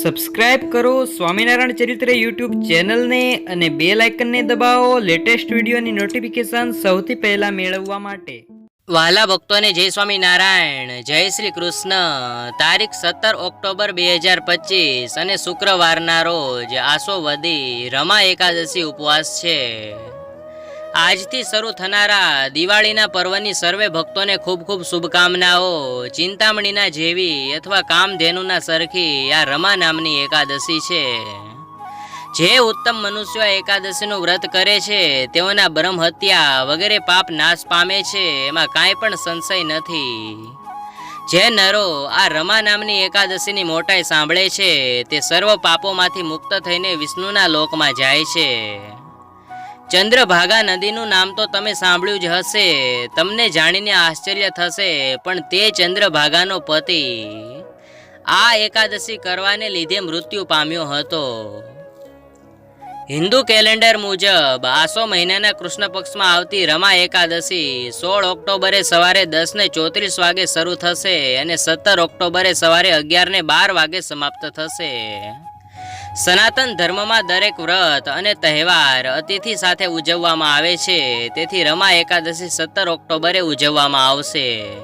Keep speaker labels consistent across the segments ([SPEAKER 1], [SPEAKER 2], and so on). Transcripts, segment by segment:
[SPEAKER 1] Subscribe કરો સ્વામિનારાયણ ચરિત્ર YouTube ચેનલને અને બે લાઇકનને દબાવો લેટેસ્ટ વિડીયોની નોટિફિકેશન સૌથી પહેલા મેળવવા માટે.
[SPEAKER 2] વાલા ભક્તોને જય સ્વામિનારાયણ, જય શ્રી કૃષ્ણ. તારીખ સત્તર ઓક્ટોબર બે હજાર પચીસ અને શુક્રવારના રોજ આસો વધી રમા એકાદશી ઉપવાસ છે. આજથી શરૂ થનારા દિવાળીના પર્વની સર્વે ભક્તોને ખૂબ ખૂબ શુભકામનાઓ. ચિંતામણીના જેવી અથવા કામધેનુના સરખી આ રમા નામની એકાદશી છે. જે ઉત્તમ મનુષ્યો એકાદશીનું વ્રત કરે છે, તેઓના બ્રહ્મ હત્યા વગેરે પાપ નાશ પામે છે, એમાં કાંઈ પણ સંશય નથી. જે નરો આ રમા નામની એકાદશીની મોટાઈ સાંભળે છે, તે સર્વ પાપોમાંથી મુક્ત થઈને વિષ્ણુના લોકમાં જાય છે. ચંદ્રભાગા નદીનું નામ તો તમે સાંભળ્યું જ હશે. તમને જાણીને આશ્ચર્ય થશે, પણ તે ચંદ્રભાગાનો પતિ. આ એકાદશી કરવાને લીધે મૃત્યુ પામ્યો હતો. હિન્દુ કેલેન્ડર મુજબ, આસો મહિનાના કૃષ્ણ પક્ષમાં આવતી રમા એકાદશી સોળ ઓક્ટોબરે સવારે દસ ને ચોત્રીસ વાગે શરૂ થશે અને સત્તર ઓક્ટોબરે સવારે અગિયાર ને બાર વાગે સમાપ્ત થશે. સનાતન ધર્મમાં દરેક વ્રત અને તહેવાર અતિથિ સાથે ઉજવવામાં આવે છે. તેથી રમા એકાદશી સત્તર ઓક્ટોબરે ઉજવવામાં આવશે.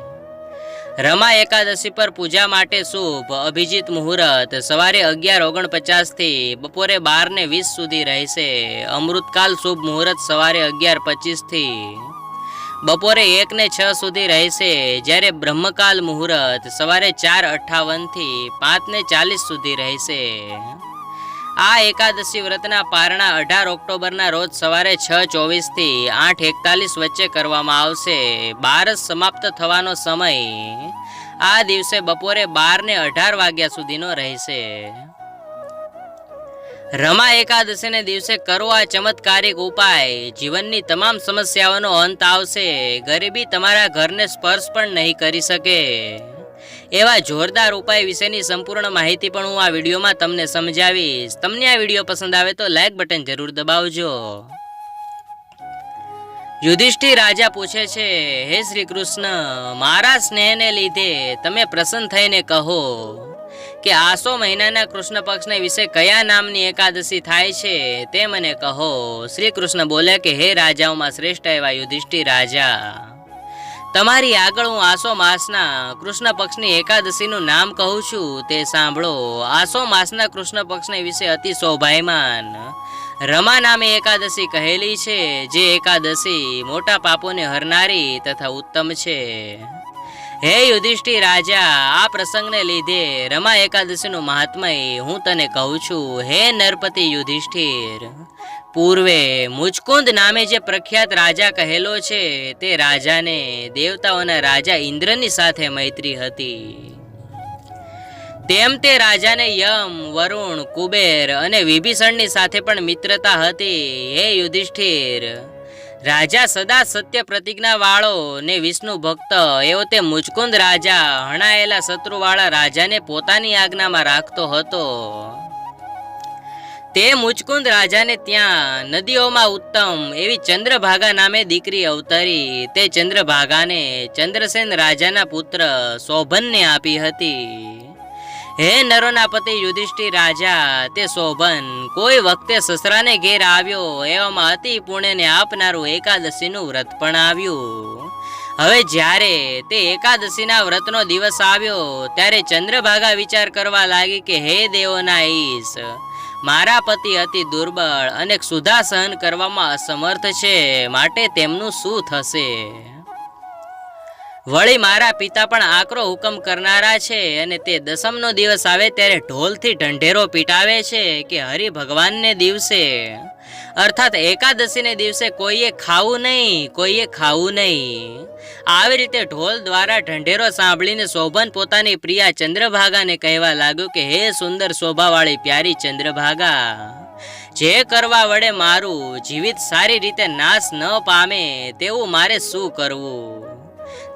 [SPEAKER 2] રમા એકાદશી પર પૂજા માટે શુભ અભિજીત મુહૂર્ત સવારે અગિયાર ઓગણપચાસથી બપોરે બાર ને વીસ સુધી રહેશે. અમૃતકાલ શુભ મુહૂર્ત સવારે અગિયાર પચીસથી બપોરે એક ને છ સુધી રહેશે. જ્યારે બ્રહ્મકાલ મુહૂર્ત સવારે ચાર અઠ્ઠાવનથી પાંચ ને ચાલીસ સુધી રહેશે. આ એકાદશી વ્રતના પારણા અઢાર ઓક્ટોબરના રોજ સવારે છ ચોવીસથી આઠ એકતાલીસ વચ્ચે કરવામાં આવશે. બારસ સમાપ્ત થવાનો સમય આ દિવસે બપોરે બાર ને અઢાર વાગ્યા સુધીનો રહેશે. રમા એકાદશીને દિવસે કરો આ ચમત્કારિક ઉપાય. જીવનની તમામ સમસ્યાઓનો અંત આવશે. ગરીબી તમારા ઘરને સ્પર્શ પણ નહીં કરી શકે. એવા જોરદાર ઉપાય વિશેની સંપૂર્ણ માહિતી પણ હું આ વિડીયોમાં તમને સમજાવીશ. તમને આ વીડિયો પસંદ આવે તો લાઇક બટન જરૂર દબાવજો. યુધિષ્ઠિર રાજા પૂછે છે, હે શ્રી કૃષ્ણ મારા સ્નેહને લીધે તમે પ્રસન્ન થઈને કહો કે આસો મહિનાના કૃષ્ણ પક્ષને વિશે કયા નામની એકાદશી થાય છે તે મને કહો. શ્રી કૃષ્ણ બોલે કે, હે રાજાઓમાં શ્રેષ્ઠ એવા યુધિષ્ઠિર રાજા તમારી આગળ હું આસો માસના કૃષ્ણ પક્ષની એકાદશીનું નામ કહું છું, તે સાંભળો. આસો માસના કૃષ્ણ પક્ષને વિશે અતિ શોભાયમાન. રમા નામે એકાદશી કહેલી છે, જે એકાદશી મોટા પાપોને હરનારી તથા ઉત્તમ છે. હે યુધિષ્ઠિર રાજા, આ પ્રસંગને લીધે રમા એકાદશીનું મહાત્મય હું તને કહું છું. હે નરપતિ યુધિષ્ઠિર પૂર્વે મુચકુંદ નામે જે પ્રખ્યાત રાજા કહેલો છે, તે રાજાને દેવતાઓના રાજા ઇન્દ્રની સાથે મૈત્રી હતી. તેમ તે રાજાને યમ, વરુણ, કુબેર અને વિભીષણની સાથે પણ મિત્રતા હતી. હે યુધિષ્ઠિર, રાજા સદા સત્ય પ્રતિજ્ઞા વાળો ને વિષ્ણુ ભક્ત, એવો તે મુચકુંદ રાજા, હણાયેલા શત્રુવાળા રાજાને પોતાની આજ્ઞામાં રાખતો હતો. તે મુચકુંદ રાજાને ત્યાં નદીઓમાં ઉત્તમ એવી ચંદ્રભાગા નામે દીકરી અવતરી. તે ચંદ્રભાગાને ચંદ્રસેન રાજાના પુત્ર શોભનને આપી હતી. હે નરોના પતિ યુધિષ્ઠિર રાજા, તે શોભન, કોઈ વખતે સસરાને ઘેર આવ્યો એવામાં અતિ પુણ્યને આપનારું એકાદશીનું વ્રત પણ આવ્યું. હવે જ્યારે તે એકાદશીના વ્રતનો દિવસ આવ્યો, ત્યારે ચંદ્રભાગા વિચાર કરવા લાગી કે હે દેવોના ઈશ મારા પતિ અતિ દુર્બળ અને ક્ષુધા સહન કરવામાં અસમર્થ છે. માટે તેમનું શું થશે? વળી મારા પિતા પણ આકરો હુકમ કરનારા છે અને તે દસમનો દિવસ આવે ત્યારે ઢોલથી ઢંઢેરો પીટાવે છે કે હરિ ભગવાનને દિવસે. અર્થાત એકાદશીને દિવસે કોઈએ ખાવું નહીં, કોઈએ ખાવું નહીં. આવી રીતે ઢોલ દ્વારા ઢંઢેરો સાંભળીને શોભન પોતાની પ્રિયા ચંદ્રભાગાને કહેવા લાગ્યું કે, હે સુંદર શોભાવાળી પ્યારી ચંદ્રભાગા, જે કરવા વડે મારું જીવિત સારી રીતે નાશ ન પામે, તેવું મારે શું કરવું?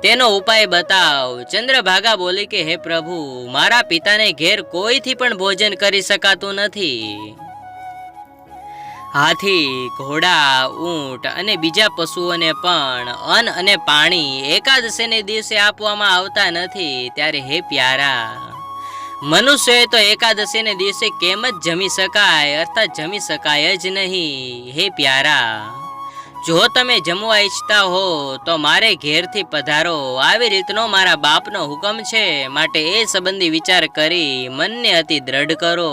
[SPEAKER 2] તેનો ઉપાય બતાવ. ચંદ્રભાગા બોલી કે, હે પ્રભુ, મારા પિતાને ઘેર કોઈથી પણ ભોજન કરી શકાતું નથી. હાથી, ઘોડા, ઊંટ અને બીજા પશુઓને પણ અન્ન અને પાણી એકાદશીને દિવસે આપવામાં આવતા નથી. ત્યારે હે પ્યારા મનુષ્ય તો એકાદશીને દિવસે કેમ જ જમી શકાય? અર્થાત જમી શકાય જ નહીં. હે પ્યારા, જો તમે જમવા ઈચ્છતા હો, તો મારે ઘેરથી પધારો. આવી રીતનો મારા બાપનો હુકમ છે. માટે એ સંબંધી વિચાર કરી મનને અતિ દ્રઢ કરો.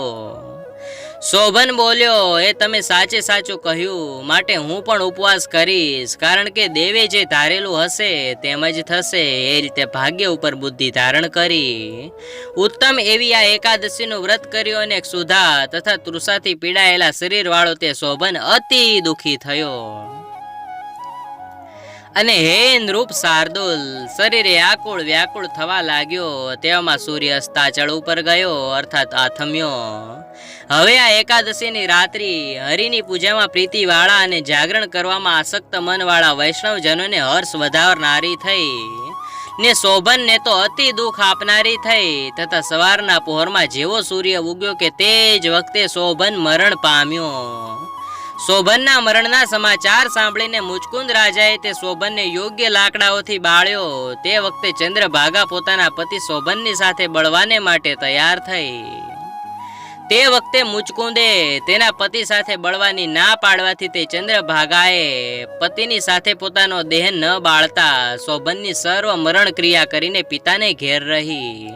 [SPEAKER 2] શોભન બોલ્યો, એ તમે સાચે સાચું કહ્યું. માટે હું પણ ઉપવાસ કરીશ. કારણ કે દેવે જે ધારેલું હશે તેમ જ થશે. એ રીતે ભાગ્ય ઉપર બુદ્ધિ ધારણ કરી. ઉત્તમ એવી આ એકાદશીનું વ્રત કર્યું અને સુધા તથા તૃષાથી પીડાયેલા શરીર વાળો તે શોભન અતિ દુઃખી થયો. અને હે નૃપ શાર્દુલ, શરીરે આકુળ વ્યાકુળ થવા લાગ્યો. તેવામાં સૂર્ય અસ્તાચળ ઉપર ગયો, અર્થાત આથમ્યો. હવે આ એકાદશીની રાત્રિ હરિની પૂજામાં પ્રીતિવાળા અને જાગરણ કરવામાં આસક્ત મનવાળા વૈષ્ણવજનોને હર્ષ વધારનારી થઈ ને શોભનને તો અતિ દુઃખ આપનારી થઈ તથા સવારના પહોરમાં જેવો સૂર્ય ઉગ્યો કે તે જ વખતે શોભન મરણ પામ્યો. શોભનના મરણના સમાચાર સાંભળીને મુચકુંદ રાજાએ તે શોભનને યોગ્ય લાકડાઓથી બાળ્યો. તે વખતે ચંદ્રભાગા પોતાના પતિ શોભનની સાથે બળવાને માટે તૈયાર થઈ. તે વખતે મુચકુંદે તેના પતિ સાથે બળવાની ના પાડવાથી તે ચંદ્રભાગાએ પતિની સાથે પોતાનો દેહ ન બાળતા શોભનની સર્વ મરણ ક્રિયા કરીને પિતાને ઘેર રહી.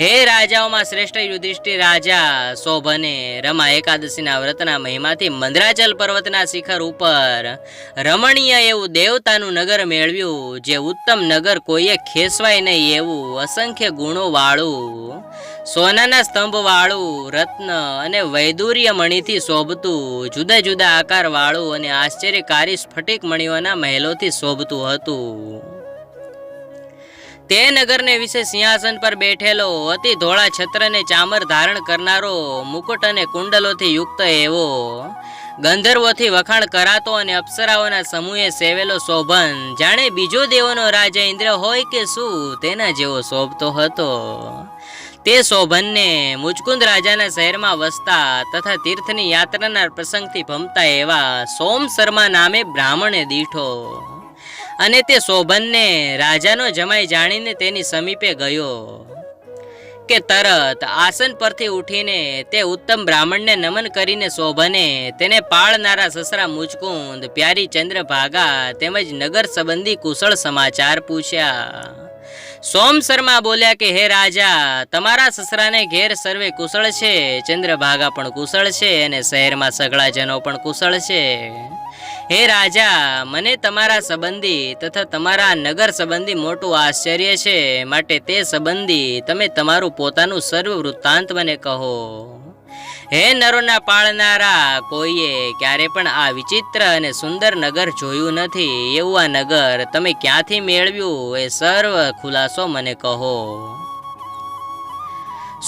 [SPEAKER 2] હે રાજાઓમાં શ્રેષ્ઠ યુધિષ્ઠિર રાજા, શોભને રમા એકાદશીના વ્રતના મહિમાથી મંદરાચલ પર્વતના શિખર ઉપર રમણીય એવું દેવતાનું નગર મેળવ્યું, જે ઉત્તમ નગર કોઈએ ખેસવાય નહીં એવું અસંખ્ય ગુણો વાળું સોનાના સ્તંભ વાળું રત્ન અને વૈદુર્ય મણીથી શોભતું, જુદા જુદા આકાર વાળું અને આશ્ચર્યકારી સ્ફટિક મણીઓના મહેલોથી શોભતું હતું. તે નગરને વિશે સિંહાસન પર બેઠેલો અતિ ધોળા છત્રને ચામર ધારણ કરનારો, મુકુટ અને કુંડલોથી યુક્ત એવો, ગંધર્વોથી વખાણ કરાતો અને અપ્સરાઓના સમૂહે સેવેલો શોભન, જાણે બીજો દેવોનો રાજા ઇન્દ્ર હોય કે શું, તેના જેવો શોભતો હતો. તે શોભનને મુચકુંદ રાજાના શહેરમાં વસતા તથા તીર્થની યાત્રાના પ્રસંગથી ભમતા એવા સોમ શર્મા નામે બ્રાહ્મણે દીઠો. અને તે શોભનને રાજાનો જમાઈ જાણીને તેની સમીપે ગયો. કે તરત આસન પરથી ઉઠીને તે ઉત્તમ બ્રાહ્મણને નમન કરીને શોભને તેને પાળનારા સસરા મુચકુંદ પ્યારી ચંદ્રભાગા તેમજ નગર સંબંધી કુશળ સમાચાર પૂછ્યા. સોમ શર્મા બોલ્યા કે, હે રાજા, તમારા સસરાને ઘેર સર્વે કુશળ છે, ચંદ્રભાગા પણ કુશળ છે અને શહેરમાં સગળાજનો પણ કુશળ છે. હે રાજા, મને તમારા સંબંધી તથા તમારા નગર સંબંધી મોટું આશ્ચર્ય છે. માટે તે સંબંધી તમે તમારું પોતાનું સર્વ વૃત્તાંત મને કહો. હે નરોના પાળનારા, કોઈએ ક્યારે પણ આ વિચિત્ર અને સુંદર નગર જોયું નથી. એવું આ નગર તમે ક્યાંથી મેળવ્યું એ સર્વ ખુલાસો મને કહો.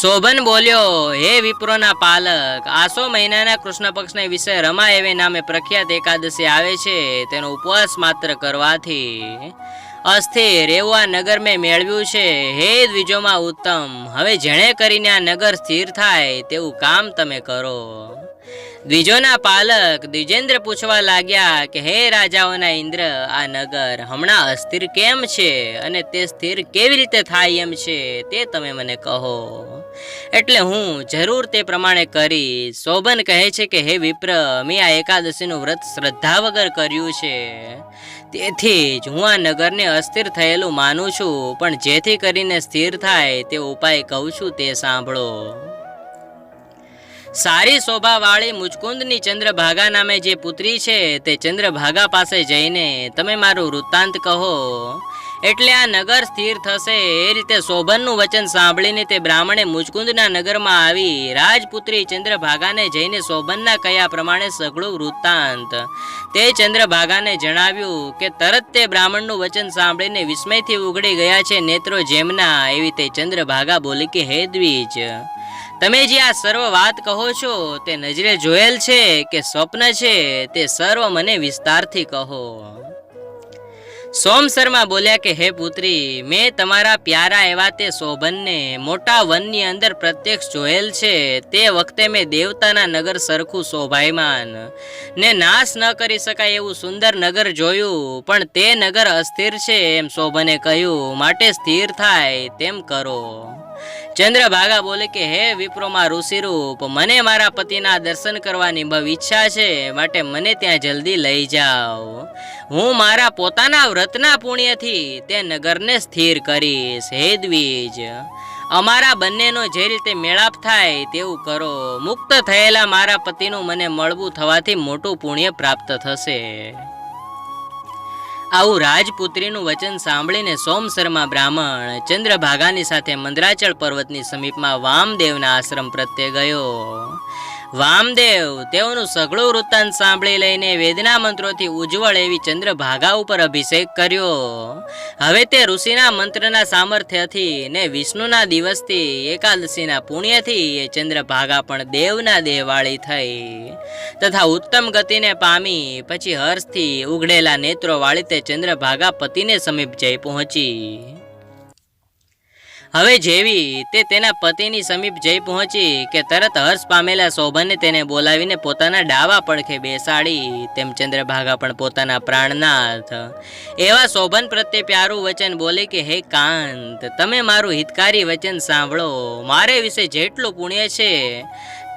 [SPEAKER 2] શોભન બોલ્યો, હે વિપ્રોના પાલક, આસો મહિનાના કૃષ્ણ પક્ષને વિશે રમા એવે નામે પ્રખ્યાત એકાદશી આવે છે, તેનો ઉપવાસ માત્ર કરવાથી. અસ્થિર એવું આ નગર મેં મેળવ્યું છે. હે દ્વિજોમાં ઉત્તમ. હવે જેણે કરીને આ નગર સ્થિર થાય તેવું કામ તમે કરો. દ્વિજોના પાલક દ્વિજેન્દ્ર પૂછવા લાગ્યા કે, હે રાજાઓના ઇન્દ્ર, આ નગર હમણાં અસ્થિર કેમ છે? અને તે સ્થિર કેવી રીતે થાય એમ છે? તે તમે મને કહો. એટલે હું જરૂર તે પ્રમાણે કરી. શોભન કહે છે કે, હે વિપ્ર, મેં આ એકાદશીનું વ્રત શ્રદ્ધા વગર કર્યું છે. તેથી જ હું આ નગરને અસ્થિર થયેલું માનું છું, પણ જેથી કરીને સ્થિર થાય તે ઉપાય કહું છું તે સાંભળો. સારી શોભાવાળી મુચકુંદની ચંદ્રભાગા નામે જે પુત્રી છે, તે ચંદ્રભાગા પાસે જઈને, તમે મારું વૃત્તાંત કહો. એટલે આ નગર સ્થિર થશે. એ રીતે શોભનનું વચન સાંભળીને તે બ્રાહ્મણે મુચકુંદના નગરમાં આવી રાજપુત્રી ચંદ્રભાગાને જઈને શોભનના કયા પ્રમાણે સઘળું વૃત્તાંત. તે ચંદ્રભાગાને જણાવ્યું કે તરત તે બ્રાહ્મણનું વચન સાંભળીને વિસ્મયથી ઉઘડી ગયા છે નેત્રો જેમના. એવી તે ચંદ્રભાગા બોલી કે, હે તમે જે આ સર્વ વાત કહો છો તે નજરે જોયેલ છે કે સ્વપ્ન છે તે સર્વ મને વિસ્તારથી કહો. સોમ શર્મા બોલ્યા કે, હે પુત્રી, મેં તમારા પ્યારા એવા તે શોભનને મોટા વનની અંદર પ્રત્યક્ષ જોયેલ છે. તે વખતે મેં દેવતાના નગર સરખું શોભાયમાન. ને નાશ ન કરી શકાય એવું સુંદર નગર જોયું, પણ તે નગર અસ્થિર છે એમ શોભને કહ્યું. માટે સ્થિર થાય તેમ કરો. ચંદ્રભાગા બોલે કે, હે વિપ્રોમાં ઋષિરૂપ, મને મારા પતિના દર્શન કરવાની બહુ ઈચ્છા છે, માટે મને ત્યાં જલ્દી લઈ જાઓ. હું મારા પોતાના વ્રતના પુણ્યથી તે નગરને સ્થિર કરીશ. હે દ્વિજ, અમારા બંનેનો જે રીતે મેળાપ થાય તેવું કરો. મુક્ત થયેલા મારા પતિનું મને મળવું થવાથી મોટું પુણ્ય પ્રાપ્ત થશે. આવું રાજપુત્રીનું વચન સાંભળીને સોમ શર્મા બ્રાહ્મણ ચંદ્રભાગાની સાથે મંદરાચળ પર્વતની સમીપમાં વામદેવના આશ્રમ પ્રત્યે ગયો. વામદેવ, તેઓનું સઘળું વૃત્તાંત સાંભળી લઈને વેદના મંત્રોથી ઉજ્જવળ એવી ચંદ્રભાગા ઉપર અભિષેક કર્યો. હવે તે ઋષિના મંત્રના સામર્થ્યથી ને વિષ્ણુના દિવસથી એકાદશીના પુણ્યથી એ ચંદ્રભાગા પણ દેવના દેહવાળી થઈ. તથા ઉત્તમ ગતિને પામી, પછી હર્ષથી ઉઘડેલા નેત્રો વાળી તે ચંદ્રભાગા પતિને સમીપ જઈ પહોંચી. હવે જેવી તે તેના પતિની સમીપ જઈ પહોંચી કે તરત હર્ષ પામેલા શોભને તેને બોલાવીને પોતાના ડાવા પડખે બેસાડી, તેમ ચંદ્રભાગા પણ પોતાના પ્રાણનાથ. એવા શોભન પ્રત્યે પ્યારું વચન બોલે કે, હે કાંત, તમે મારું હિતકારી વચન સાંભળો. મારે વિશે જેટલું પુણ્ય છે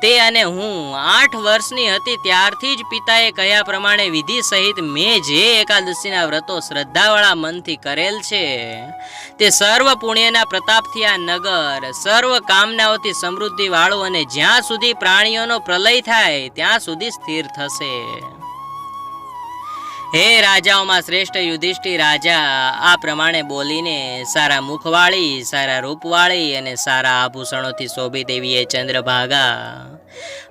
[SPEAKER 2] તે અને હું આઠ વર્ષની હતી ત્યારથી જ પિતાએ કહ્યા પ્રમાણે વિધિ સહિત મેં જે એકાદશીના વ્રતો શ્રદ્ધાવાળા મનથી કરેલ છે, તે સર્વ પુણ્યના પ્રતાપથી આ નગર, સર્વ કામનાઓથી સમૃદ્ધિવાળું અને જ્યાં સુધી પ્રાણીઓનો પ્રલય થાય, ત્યાં સુધી સ્થિર થશે. હે રાજાઓમાં શ્રેષ્ઠ યુધિષ્ઠિ રાજા, આ પ્રમાણે બોલીને સારા મુખવાળી, સારા રૂપવાળી અને સારા આભૂષણોથી શોભિત એવી એ ચંદ્રભાગા.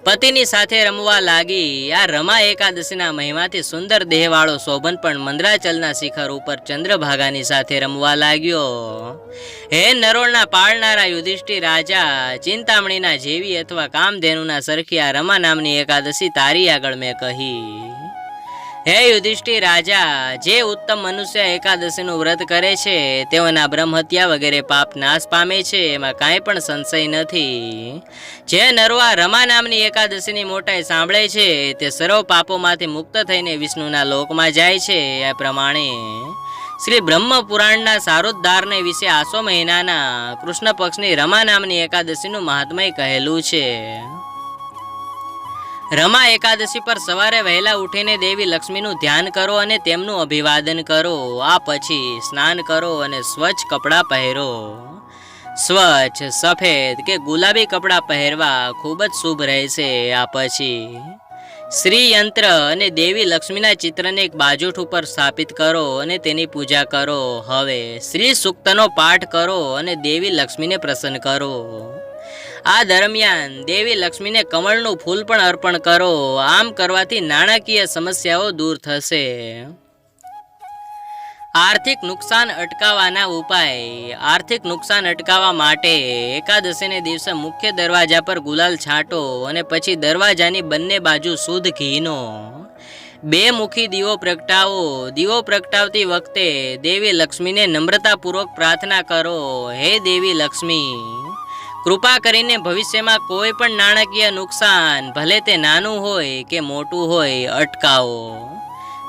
[SPEAKER 2] પતિની સાથે રમવા લાગી, આ રમા એકાદશીના મહિમાથી સુંદર દેહવાળો શોભન પણ મંદરાચલના શિખર ઉપર ચંદ્રભાગાની સાથે રમવા લાગ્યો. હે નરોળના પાળનારા યુધિષ્ઠિ રાજા, ચિંતામણીના જેવી અથવા કામધેનુના સરખી આ રમા નામની એકાદશી તારી આગળ મેં કહી. હે યુધિષ્ઠિર રાજા, જે ઉત્તમ મનુષ્ય એકાદશીનું વ્રત કરે છે તેઓના બ્રહ્મ હત્યા વગેરે પાપ નાશ પામે છે, એમાં કાંઈ પણ સંશય નથી. જે નરવા રમા નામની એકાદશીની મોટાઈ સાંભળે છે, તે સર્વ પાપોમાંથી મુક્ત થઈને વિષ્ણુના લોકમાં જાય છે આ પ્રમાણે. શ્રી બ્રહ્મ પુરાણના સારોદ્ધારને વિશે આસો મહિનાના કૃષ્ણ પક્ષની રમા નામની એકાદશીનું મહાત્મય કહેલું છે. રમા એકાદશી પર સવારે વહેલા ઉઠીને દેવી લક્ષ્મીનું ધ્યાન કરો અને તેમનું અભિવાદન કરો. આ પછી સ્નાન કરો અને સ્વચ્છ કપડાં પહેરો. સ્વચ્છ, સફેદ કે ગુલાબી કપડાં પહેરવા ખૂબ જ શુભ રહેશે. આ પછી શ્રી યંત્ર અને દેવી લક્ષ્મીના ચિત્રને એક બાજુઠ ઉપર સ્થાપિત કરો અને તેની પૂજા કરો. હવે શ્રી સૂક્તનો પાઠ કરો અને દેવી લક્ષ્મીને પ્રસન્ન કરો. આ દરમિયાન દેવી લક્ષ્મીને કમળનું ફૂલ પણ અર્પણ કરો. આમ કરવાથી નાણાકીય સમસ્યાઓ દૂર થશે. આર્થિક નુકસાન અટકાવવાના ઉપાય. આર્થિક નુકસાન અટકાવવા માટે એકાદશીને દિવસે મુખ્ય દરવાજા પર ગુલાલ છાંટો અને પછી દરવાજાની બંને બાજુ શુદ્ધ ઘીનો. બે મુખી દીવો પ્રગટાવો. દીવો પ્રગટાવતી વખતે દેવી લક્ષ્મીને નમ્રતાપૂર્વક પ્રાર્થના કરો. હે દેવી લક્ષ્મી! કૃપા કરીને ભવિષ્યમાં કોઈ પણ નાણાકીય નુકસાન, ભલે તે નાનું હોય કે મોટું હોય, અટકાવો.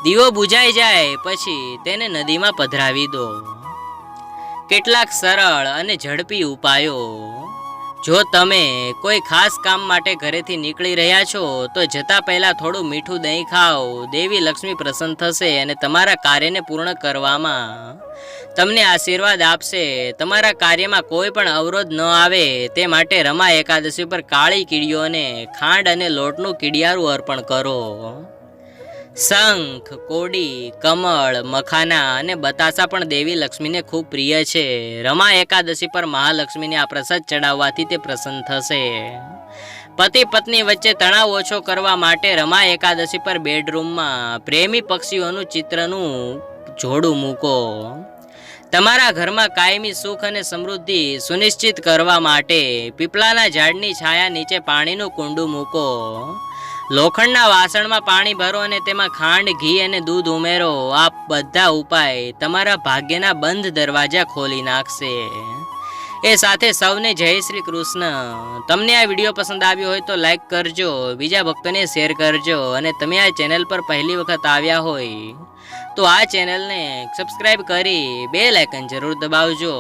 [SPEAKER 2] દીવો બુજાઈ જાય, પછી તેને નદીમાં પધરાવી દો. કેટલાક સરળ અને ઝડપી ઉપાયો. જો તમે કોઈ ખાસ કામ માટે ઘરેથી નીકળી રહ્યા છો, તો જતા પહેલાં થોડું મીઠું દહીં ખાઓ. દેવી લક્ષ્મી પ્રસન્ન થશે અને તમારા કાર્યને પૂર્ણ કરવામાં તમને આશીર્વાદ આપશે. તમારા કાર્યમાં કોઈ પણ અવરોધ ન આવે. તે માટે રમા એકાદશી પર કાળી કીડીઓને ખાંડ અને લોટનું કીડિયારું અર્પણ કરો. શંખ, કોડી, કમળ, મખાના અને બતાસા પણ દેવી લક્ષ્મીને ખૂબ પ્રિય છે. રમા એકાદશી પર મહાલક્ષ્મીને આ પ્રસાદ ચડાવવાથી તે પ્રસન્ન થશે. પતિ પત્ની વચ્ચે તણાવ ઓછો કરવા માટે રમા એકાદશી પર બેડરૂમમાં પ્રેમી પક્ષીઓનું ચિત્રનું જોડું મૂકો. તમારા ઘરમાં કાયમી સુખ અને સમૃદ્ધિ સુનિશ્ચિત કરવા માટે પીપળાના ઝાડની છાયા નીચે પાણીનું કુંડું મૂકો. લોખંડના વાસણમાં પાણી ભરો અને તેમાં ખાંડ, ઘી અને દૂધ ઉમેરો. આ બધા ઉપાય તમારા ભાગ્યના બંધ દરવાજા ખોલી નાખશે. એ સાથે સૌને જય શ્રી કૃષ્ણ. તમને આ વીડિયો પસંદ આવ્યો હોય તો લાઈક કરજો, બીજા ભક્તોને શેર કરજો અને તમે આ ચેનલ પર પહેલી વખત આવ્યા હોય તો આ ચેનલને સબસ્ક્રાઈબ કરી બે લાઇકન જરૂર દબાવજો.